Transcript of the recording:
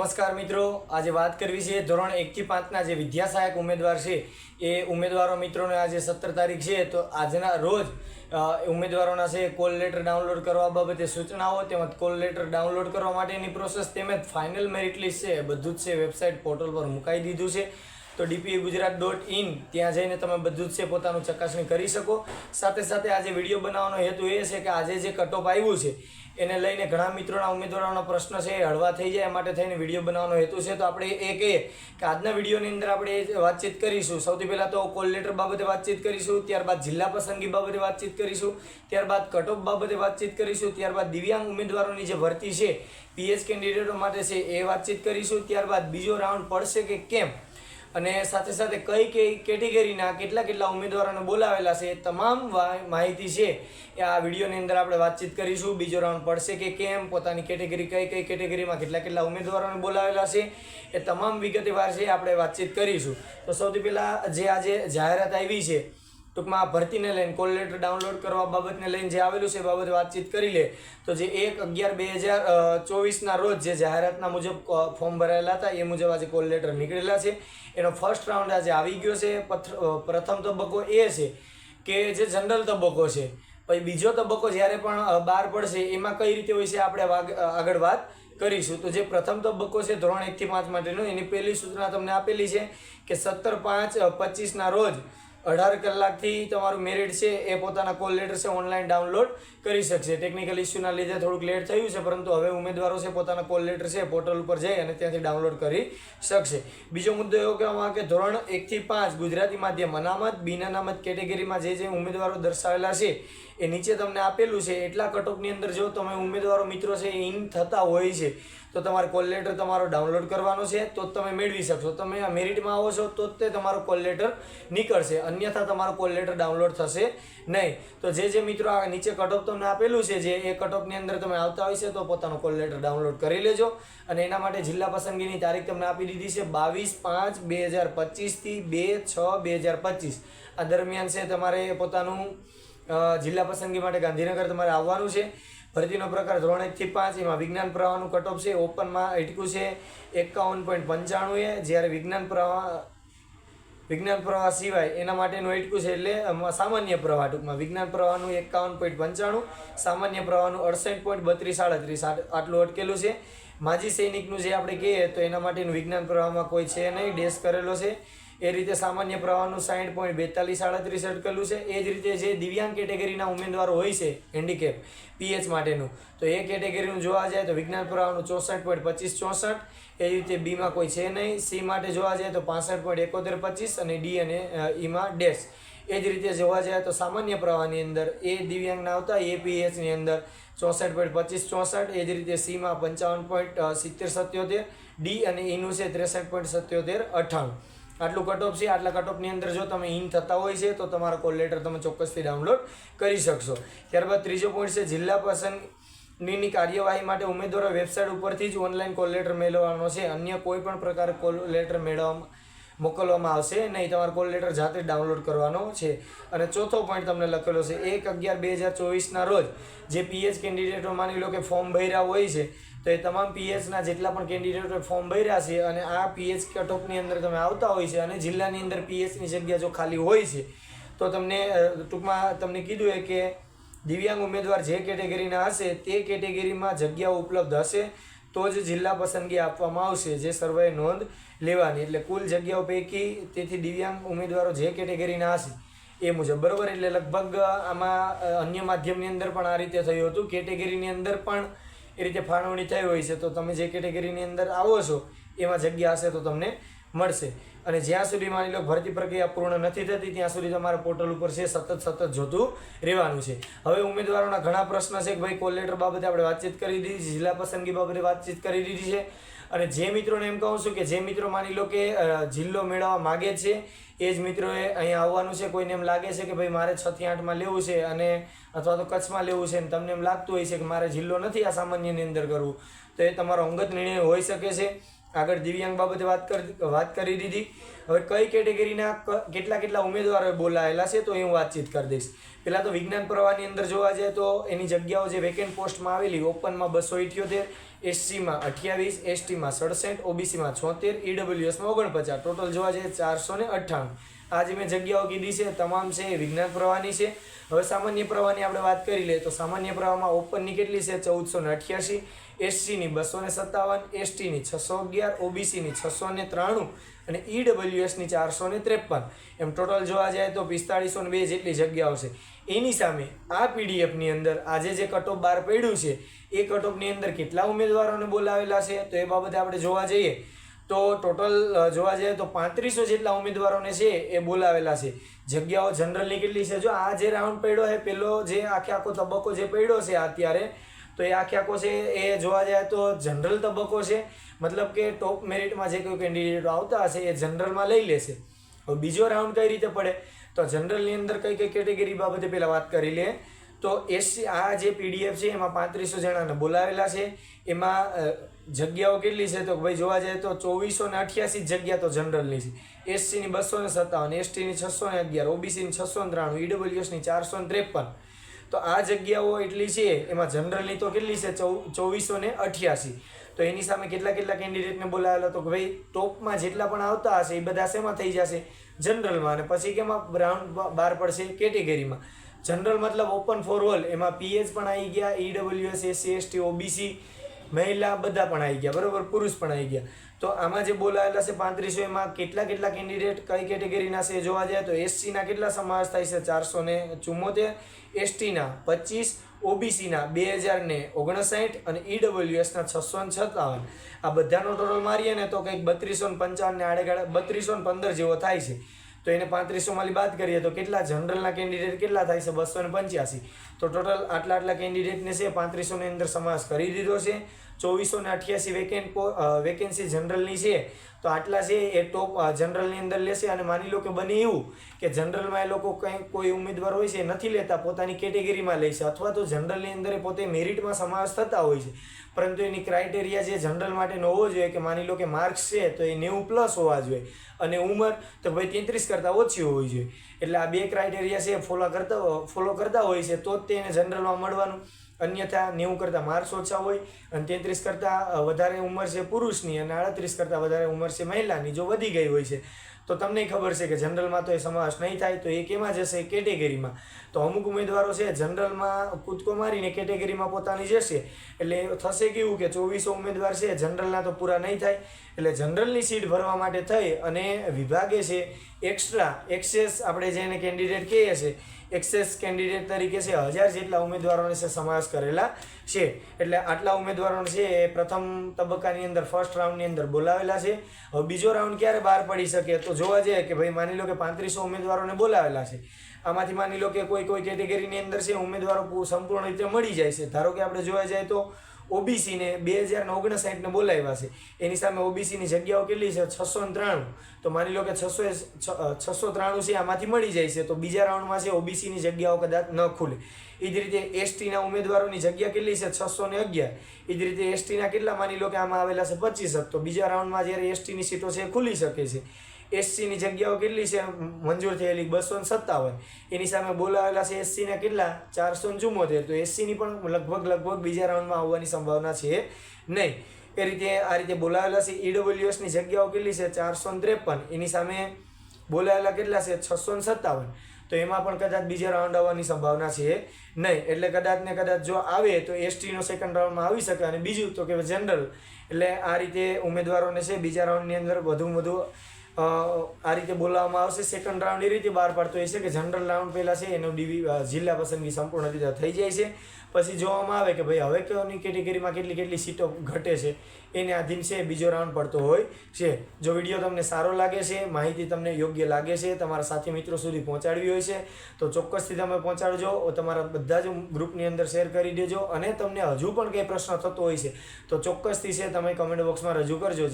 નમસ્કાર મિત્રો, આજે વાત કરવી છે ધોરણ એકથી પાંચના જે વિદ્યા સહાયક ઉમેદવાર છે, એ ઉમેદવારો મિત્રોને આજે સત્તર તારીખ છે, તો આજના રોજ ઉમેદવારોના છે કોલ લેટર ડાઉનલોડ કરવા બાબતે સૂચનાઓ તેમજ કોલ લેટર ડાઉનલોડ કરવા માટેની પ્રોસેસ તેમજ ફાઇનલ મેરિટ લિસ્ટ છે બધું જ છે વેબસાઇટ પોર્ટલ પર મુકાઈ દીધું છે. તો ડીપીએ ગુજરાત ડોટ ઇન, ત્યાં જઈને તમે બધું જ છે પોતાનું ચકાસણી કરી શકો. સાથે સાથે આજે વીડિયો બનાવવાનો હેતુ એ છે કે આજે જે કટઓફ આવ્યું છે એને લઈને ઘણા મિત્રોના ઉમેદવારોનો પ્રશ્ન છે એ હળવા થઈ જાય એ માટે થઈને વીડિયો બનાવવાનો હેતુ છે. તો આપણે એ કહીએ કે આજના વિડીયોની અંદર આપણે વાતચીત કરીશું. સૌથી પહેલાં તો કોલ લેટર બાબતે વાતચીત કરીશું, ત્યારબાદ જિલ્લા પસંદગી બાબતે વાતચીત કરીશું, ત્યારબાદ કટઓફ બાબતે વાતચીત કરીશું, ત્યારબાદ દિવ્યાંગ ઉમેદવારોની જે ભરતી છે પીએચ કેન્ડિડેટો માટે છે એ વાતચીત કરીશું, ત્યારબાદ બીજો રાઉન્ડ પડશે કે કેમ? અને સાથે સાથે કઈ કઈ કેટેગરીના કેટલા કેટલા ઉમેદવારોને બોલાવેલા છે તમામ માહિતી છે એ આ વિડીયોની અંદર આપણે વાતચીત કરીશું. બીજો રાઉન્ડ પડશે કે કેમ, પોતાની કેટેગરી કઈ કઈ કેટેગરીમાં કેટલા કેટલા ઉમેદવારોને બોલાવેલા છે એ તમામ વિગતવાર છે આપણે વાતચીત કરીશું. તો સૌથી પહેલાં જે આજે જાહેરાત આવી છે ટૂંકમાં આ ભરતીને લઈને કોલ લેટર ડાઉનલોડ કરવા બાબતને લઈને જે આવેલું છે એ બાબતે વાતચીત કરી લે. તો જે એક અગિયાર બે હજાર ચોવીસના રોજ જે જાહેરાતના મુજબ ફોર્મ ભરાયેલા હતા, એ મુજબ આજે કોલ લેટર નીકળેલા છે. એનો ફર્સ્ટ રાઉન્ડ આજે આવી ગયો છે. પ્રથમ તબક્કો એ છે કે જે જનરલ તબક્કો છે. પછી બીજો તબક્કો જ્યારે પણ બહાર પડશે, એમાં કઈ રીતે હોય છે આપણે આગળ વાત કરીશું. તો જે પ્રથમ તબક્કો છે, ધોરણ એકથી પાંચ માટેનો, એની પહેલી સૂચના તમને આપેલી છે કે સત્તર પાંચ પચીસના રોજ અઢાર કલાકથી તમારું મેરિટ છે એ પોતાના કોલ લેટર છે ઓનલાઈન ડાઉનલોડ કરી શકશે. ટેકનિકલ ઇસ્યુના લીધે થોડુંક લેટ થયું છે, પરંતુ હવે ઉમેદવારો છે પોતાના કોલ લેટર છે પોર્ટલ ઉપર જઈ અને ત્યાંથી ડાઉનલોડ કરી શકશે. બીજો મુદ્દો એવો કહેવામાં કે ધોરણ એકથી પાંચ ગુજરાતી માધ્યમ અનામત બિન અનામત કેટેગરીમાં જે જે ઉમેદવારો દર્શાવેલા છે એ નીચે તમને આપેલું છે. એટલા કટઓફની અંદર જો તમે ઉમેદવારો મિત્રો છે એ ઇન થતા હોય છે તો તમારે કોલ લેટર તમારો ડાઉનલોડ કરવાનો છે, તો તમે મેળવી શકશો. તમે આ મેરિટમાં આવો છો, તો તે તમારો કોલ લેટર નીકળશે. અન્યથા તમારો કોલ લેટર ડાઉનલોડ થશે નહીં. તો જે જે મિત્રો આ નીચે કટઓફ તમને આપેલું છે, જે એ કટઓફની અંદર તમે આવતા હોય છે, તો પોતાનો કોલ લેટર ડાઉનલોડ કરી લેજો. અને એના માટે જિલ્લા પસંદગીની તારીખ તમને આપી દીધી છે, બાવીસ પાંચ બે હજાર પચીસથી બે છ બે હજાર પચીસ. આ દરમિયાન છે તમારે પોતાનું જિલ્લા પસંદગી માટે ગાંધીનગર તમારે આવવાનું છે. ભરતીનો પ્રકાર ધોરણ એકથી પાંચ, એમાં વિજ્ઞાન પ્રવાહનું કટઓફ છે ઓપનમાં એટકું છે, એકાવન પોઈન્ટ પંચાણું એ. જ્યારે વિજ્ઞાન પ્રવાહ વિજ્ઞાન પ્રવાહ સિવાય એના માટેનું એટકું છે એટલે સામાન્ય પ્રવાહ ટૂંકમાં. વિજ્ઞાન પ્રવાહનું એકાવન પોઈન્ટ પંચાણું, સામાન્ય પ્રવાહનું અડસઠ પોઈન્ટ બત્રીસ સાડત્રીસ આટલું અટકેલું છે. માજી સૈનિકનું જે આપણે કહીએ તો એના માટેનું વિજ્ઞાન પ્રવાહમાં કોઈ છે નહીં. ડેશ કરેલો છે. એ રીતે સામાન્ય પ્રવાહનું સાઠ પોઈન્ટ બેતાલીસ સાડત્રીસ અટકેલું છે. એ જ રીતે જે દિવ્યાંગ કેટેગરીના ઉમેદવારો હોય છે હેન્ડીકેપ પીએચ માટેનું, તો એ કેટેગરીનું જોવા જાય તો વિજ્ઞાન પ્રવાહનું ચોસઠ પોઈન્ટ પચીસ ચોસઠ. એ રીતે બીમાં કોઈ છે નહીં. સી માટે જોવા જાય તો પાસઠ પોઈન્ટ એકોતેર પચીસ અને ડી અને ઈમાં ડેશ. એ જ રીતે જોવા જાય તો સામાન્ય પ્રવાહની અંદર એ દિવ્યાંગના આવતા, એ પીએચની અંદર ચોસઠ પોઈન્ટ પચીસ ચોસઠ. એ જ રીતે સીમાં પંચાવન પોઈન્ટ સિત્તેર સત્યોતેર. ડી અને ઈનું છે ત્રેસઠ પોઈન્ટ સત્યોતેર અઠ્ઠાણું. આટલું કટઓફ છે, આટલા કટઓફની અંદર જો તમે ઇન થતા હોય છે, તો તમારો કોલ લેટર તમે ચોક્કસથી ડાઉનલોડ કરી શકશો. ત્યારબાદ ત્રીજો પોઈન્ટ છે, જિલ્લા પસંદગીની કાર્યવાહી માટે ઉમેદવારો વેબસાઇટ ઉપરથી જ ઓનલાઈન કોલ લેટર મેળવવાનો છે. અન્ય કોઈ પણ પ્રકાર કોલ લેટર મેળવવામાં, મોકલવામાં આવશે નહીં. તમારે કોલ લેટર જાતે ડાઉનલોડ કરવાનો છે. અને ચોથો પોઈન્ટ તમને લખેલો છે, એક અગિયાર બે હજાર ચોવીસના રોજ જે પીએચ કેન્ડિડેટો માની લો કે ફોર્મ ભર્યા હોય છે તો એ તમામ પીએચના જેટલા પણ કેન્ડિડેટો ફોર્મ ભર્યા છે અને આ પીએચ કટઓફની અંદર તમે આવતા હોય છે અને જિલ્લાની અંદર પીએચની જગ્યા જો ખાલી હોય છે, તો તમને ટૂંકમાં તમને કીધું એ કે દિવ્યાંગ ઉમેદવાર જે કેટેગરીના હશે તે કેટેગરીમાં જગ્યાઓ ઉપલબ્ધ હશે, તો જ જિલ્લા પસંદગી આપવામાં આવશે જે સર્વે નોંધ લેવાની. એટલે કુલ જગ્યાઓ પૈકી તેથી દિવ્યાંગ ઉમેદવારો જે કેટેગરીના હશે એ મુજબ, બરાબર? એટલે લગભગ આમાં અન્ય માધ્યમની અંદર પણ આ રીતે થયું હતું. કેટેગરીની અંદર પણ એ રીતે ફાળવણી થઈ હોય છે, તો તમે જે કેટેગરીની અંદર આવો છો, એમાં જગ્યા હશે તો તમને મળશે. અને જ્યાં સુધી માની લો ભરતી પ્રક્રિયા પૂર્ણ નથી થતી, ત્યાં સુધી તમારે પોર્ટલ ઉપર છે સતત સતત જોતું રહેવાનું છે. હવે ઉમેદવારોના ઘણા પ્રશ્ન છે કે ભાઈ, કોલ લેટર બાબતે આપણે વાતચીત કરી દીધી જિલ્લા પસંદગી બાબતે વાતચીત કરી દીધી છે. અને જે મિત્રોને એમ કહું છું કે જે મિત્રો માની લો કે જિલ્લો મેળવવા માગે છે, એ જ મિત્રોએ અહીંયા આવવાનું છે. કોઈને એમ લાગે છે કે ભાઈ, મારે છ થી આઠમાં લેવું છે અને અથવા તો કચ્છમાં લેવું છે અને તમને એમ લાગતું હોય છે કે મારે જિલ્લો નથી આ સામાન્યની અંદર કરવું. તો એ તમારો અંગત નિર્ણય હોઈ શકે છે. આગળ દિવ્યાંગ બાબતે વાત કરી વાત કરી દીધી. હવે કઈ કેટેગરીના કેટલા કેટલા ઉમેદવારોએ બોલાયેલા છે તો એ હું વાતચીત કરી દઈશ. પહેલાં તો વિજ્ઞાન પ્રવાહની અંદર જોવા જાય તો એની જગ્યાઓ જે વેકેન્ટ પોસ્ટમાં આવેલી ઓપનમાં બસો ઇઠ્યોતેર, એસસીમાં અઠ્યાવીસ, એસટીમાં સડસઠ, ઓબીસીમાં છોતેર, ઈડબ્લ્યુએસમાં ઓગણપચાસ. ટોટલ જોવા જઈએ ચારસો ને અઠ્ઠાણું. આ જે મેં જગ્યાઓ કીધી છે તમામ છે એ વિજ્ઞાન પ્રવાહની છે. હવે સામાન્ય પ્રવાહની આપણે વાત કરી લઈએ તો સામાન્ય પ્રવાહમાં ઓપનની કેટલી છે? ચૌદસો ને અઠ્યાસી. એસસીની બસો ને સત્તાવન, એસટીની છસો અગિયાર, ઓબીસીની છસો ને ત્રાણું અને ઈડબ્લ્યુએસની ચારસો ને ત્રેપન. એમ ટોટલ જોવા જાય તો પિસ્તાળીસો ને બે જેટલી જગ્યાઓ છે. એની સામે આ પીડીએફની અંદર આજે જે કટઓફ બહાર પડ્યું છે, એ કટઓફની અંદર કેટલા ઉમેદવારોને બોલાવેલા છે તો એ બાબતે આપણે જોવા જઈએ તો ટોટલ જોવા જઈએ તો પાંત્રીસો જેટલા ઉમેદવારોને છે એ બોલાવેલા છે. જગ્યાઓ જનરલની કેટલી છે? જો આ જે રાઉન્ડ પડ્યો છે, પેલો જે આખે આખો તબક્કો જે પડ્યો છે અત્યારે તો એ આખે આખો છે, એ જોવા જાય તો જનરલ તબક્કો છે. મતલબ કે ટોપ મેરિટમાં જે કોઈ કેન્ડિડેટો આવતા હશે, એ જનરલમાં લઈ લેશે. હવે બીજો રાઉન્ડ કઈ રીતે પડે? તો જનરલની અંદર કઈ કઈ કેટેગરી બાબતે પહેલાં વાત કરી લે. તો એસસી આ જે પીડીએફ છે, એમાં પાંત્રીસો જણાને બોલાવેલા છે. એમાં જગ્યાઓ કેટલી છે? તો ભાઈ જોવા જાય તો ચોવીસો ને અઠ્યાસી જગ્યા તો જનરલની છે. એસસીની બસો ને સત્તાવન એસટીની છસો ને અગિયાર ઓબીસીની છસો ને ત્રાણું ઈડબ્લ્યુએસની ચારસો ને ત્રેપન. તો આ જગ્યાઓ એટલી છે, એમાં જનરલી તો કેટલી છે? ચોવીસો ને અઠ્યાસી. તો એની સામે કેટલા કેટલા કેન્ડિડેટને બોલાવેલા તો કે ભાઈ, ટોપમાં જેટલા પણ આવતા હશે, એ બધા શેમાં થઈ જશે? જનરલમાં. અને પછી કેમાં રાઉન્ડ બહાર પડશે કેટેગરીમાં? જનરલ મતલબ ઓપન ફોર ઓલ એમાં પીએચ પણ આવી ગયા ઈડબ્લ્યુએસ એસસી એસટી ઓબીસી મહિલા બધા પણ આવી ગયા, બરાબર? પુરુષ પણ આવી ગયા. તો આમાં જે બોલાયેલા છે પાંત્રીસો, એમાં કેટલા કેટલા કેન્ડિડેટ, કઈ કેટેગરીના છે જોવા જાય તો એસસીના કેટલા સમાવેશ થાય છે? ચારસો ને ચુમ્મોતેર એસટીના પચીસ, ઓબીસીના બે હજાર ને ઓગણસાઠ અને ઈડબ્લ્યુએસના છસો ને સત્તાવન. આ બધાનો ટોટલ મારીએ ને તો કંઈક બત્રીસો ને પંચાવન ને આડેગાડે, બત્રીસો ને પંદર જેવો થાય છે. તો એને પાંત્રીસો માંથી બાદ કરીએ તો કેટલા? જનરલના કેન્ડિડેટ કેટલા થાય છે? બસો ને પંચ્યાસી. તો ટોટલ આટલા આટલા કેન્ડિડેટને છે પાંત્રીસોની અંદર સમાવેશ કરી દીધો છે. ચોવીસો ને અઠ્યાસી વેકેન્ટ વેકેન્સી જનરલની છે. તો આટલા છે એ ટોપ જનરલની અંદર લેશે અને માની લો કે બને એવું કે જનરલમાં એ લોકો કંઈ કોઈ ઉમેદવાર હોય છે એ નથી લેતા, પોતાની કેટેગરીમાં લે છે. અથવા તો જનરલની અંદર એ પોતે મેરિટમાં સમાવેશ થતા હોય છે. પરંતુ એની ક્રાઇટેરિયા જે જનરલ માટેનો હોવો જોઈએ કે માની લો કે માર્ક્સ છે તો એ નેવું પ્લસ હોવા જોઈએ અને ઉંમર તો ભાઈ તેત્રીસ કરતાં ઓછી હોવી જોઈએ. એટલે આ બે ક્રાઇટેરિયા છે ફોલો કરતા ફોલો કરતા હોય છે તો જ તેને જનરલમાં મળવાનું. અન્યથા નેવું કરતાં માર્ક્સ ઓછા હોય અને તેત્રીસ કરતાં વધારે ઉંમર છે પુરુષની અને આડત્રીસ કરતાં વધારે ઉંમર છે મહિલાની, જો વધી ગઈ હોય છે. તો તમને ખબર છે કે જનરલમાં તો એ સમાવેશ નહીં થાય, તો એ કેમાં જશે? કેટેગરીમાં. તો અમુક ઉમેદવારો છે, જનરલમાં કૂદકો મારીને કેટેગરીમાં પોતાની જશે. એટલે થશે કેવું કે ચોવીસો ઉમેદવાર છે, જનરલના તો પૂરા નહીં થાય. એટલે જનરલની સીટ ભરવા માટે થઈ અને વિભાગે છે એક્સ્ટ્રા એક્સેસ આપણે જેને કેન્ડિડેટ કહીએ છીએ એક્સેસ કેન્ડિડેટ તરીકે છે, હજાર જેટલા ઉમેદવારોને છે, સમાવેશ કરેલા છે. એટલે આટલા ઉમેદવારો છે એ પ્રથમ તબક્કાની અંદર ફર્સ્ટ રાઉન્ડની અંદર બોલાવેલા છે. હવે બીજો રાઉન્ડ ક્યારે બહાર પડી શકે તો જોવા જઈએ કે ભાઈ માની લો કે પાંત્રીસો ઉમેદવારોને બોલાવેલા છે. આમાંથી માની લો કે કોઈ કોઈ કેટેગરીની અંદર છે ઉમેદવારો સંપૂર્ણ રીતે મળી જાય છે. ધારો કે આપણે જોવા જાય તો ઓબીસીને બે હજાર ને ઓગણસાઠને બોલાવ્યા છે. એની સામે ઓબીસીની જગ્યાઓ કેટલી છે? છસો ને ત્રાણું. તો માની લો કે છસો છસો ત્રાણું છે, આમાંથી મળી જાય છે. તો બીજા રાઉન્ડમાં છે ઓબીસીની જગ્યાઓ કદાચ ન ખુલે. એ જ રીતે એસટીના ઉમેદવારોની જગ્યા કેટલી છે? છસો ને અગિયાર. એ જ રીતે એસટીના કેટલા માની લો કે આમાં આવેલા છે? પચીસ તો બીજા રાઉન્ડમાં જ્યારે એસટીની સીટો છે એ ખુલી શકે છે. એસસીની જગ્યાઓ કેટલી છે? મંજૂર થયેલી બસો ને સત્તાવન. એની સામે બોલાવેલા છે એસસીના કેટલા? ચારસો ને ચુમ્મોતેર તો એસસીની પણ લગભગ લગભગ બીજા રાઉન્ડમાં આવવાની સંભાવના છે નહીં. એ રીતે આ રીતે બોલાવેલા છે. ઈડબ્લ્યુએસની જગ્યાઓ કેટલી છે? ચારસો ને ત્રેપન. એની સામે બોલાવેલા કેટલા છે? છસો ને સત્તાવન. તો એમાં પણ કદાચ બીજા રાઉન્ડ આવવાની સંભાવના છે નહીં. એટલે કદાચ ને કદાચ જો આવે તો એસટીનો સેકન્ડ રાઉન્ડમાં આવી શકે. અને બીજું તો કે જનરલ એટલે આ રીતે ઉમેદવારોને છે બીજા રાઉન્ડની અંદર વધુ વધુ આ રીતે બોલાવવામાં આવશે. સેકન્ડ રાઉન્ડ એ રીતે બહાર પાડતો હોય છે કે જનરલ રાઉન્ડ પહેલાં છે એનો ડીવી જિલ્લા પસંદગી સંપૂર્ણ રીતે થઈ જાય છે. પછી જોવામાં આવે કે ભાઈ હવે કયોની કેટેગરીમાં કેટલી કેટલી સીટો ઘટે છે એને આધીન છે બીજો રાઉન્ડ પડતો હોય છે. જો વીડિયો તમને સારો લાગે છે, માહિતી તમને યોગ્ય લાગે છે, તમારા સાથી મિત્રો સુધી પહોંચાડવી હોય છે, તો ચોક્કસથી તમે પહોંચાડજો. તમારા બધા જ ગ્રુપની અંદર શેર કરી દેજો. અને તમને હજુ પણ કંઈ પ્રશ્ન થતો હોય છે, તો ચોક્કસથી છે, તમે કમેન્ટ બોક્સમાં રજૂ કરજો.